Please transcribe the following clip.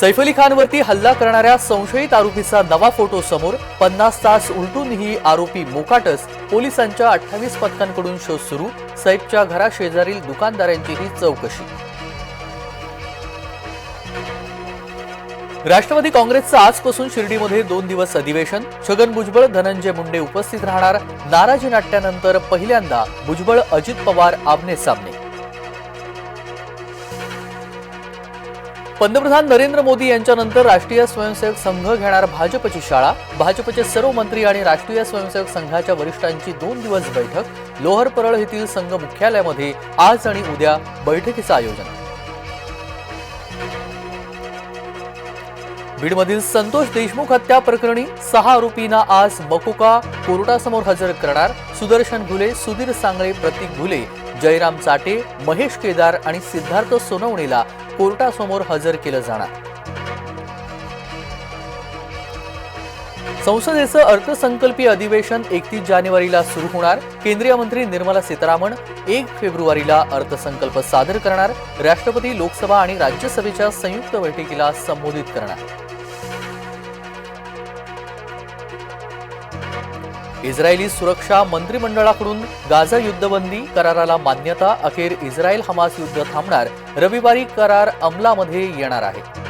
सैफ अली खानवरती हल्ला करणाऱ्या संशयित आरोपीचा नवा फोटो समोर पन्नास तास उलटूनही आरोपी मोकाटस पोलिसांच्या अठ्ठावीस पथकांकडून शोध सुरू सैफच्या घराशेजारील दुकानदारांचीही चौकशी. राष्ट्रवादी काँग्रेसचं आजपासून शिर्डीमध्ये दोन दिवस अधिवेशन छगन भुजबळ धनंजय मुंडे उपस्थित राहणार नाराजी नाट्यानंतर पहिल्यांदा भुजबळ अजित पवार आमने सामने पंतप्रधान नरेंद्र मोदी यांच्यानंतर राष्ट्रीय स्वयंसेवक संघ घेणार भाजपची शाळा. भाजपचे सर्व मंत्री आणि राष्ट्रीय स्वयंसेवक संघाच्या वरिष्ठांची दोन दिवस बैठक. लोहर परळ येथील संघ मुख्यालयामध्ये आज आणि उद्या बैठकीचं आयोजन. बीडमधील संतोष देशमुख हत्या प्रकरणी सहा आरोपींना आज मकोका कोर्टासमोर हजर करणार सुदर्शन घुले सुधीर सांगळे प्रतीक घुले जयराम चाटे महेश केदार आणि सिद्धार्थ सोनवणेला कोर्टासमोर हजर केलं जाणार. संसदेचं अर्थसंकल्पीय अधिवेशन एकतीस जानेवारीला सुरू होणार. केंद्रीय मंत्री निर्मला सीतारामन एक फेब्रुवारीला अर्थसंकल्प सादर करणार. राष्ट्रपती लोकसभा आणि राज्यसभेच्या संयुक्त बैठकीला संबोधित करणार. इस्रायली सुरक्षा मंत्रिमंडळाकडून गाझा युद्धबंदी कराराला मान्यता अखेर इस्रायल हमास युद्ध थांबणार. रविवारी करार अंमलामध्ये येणार आहे.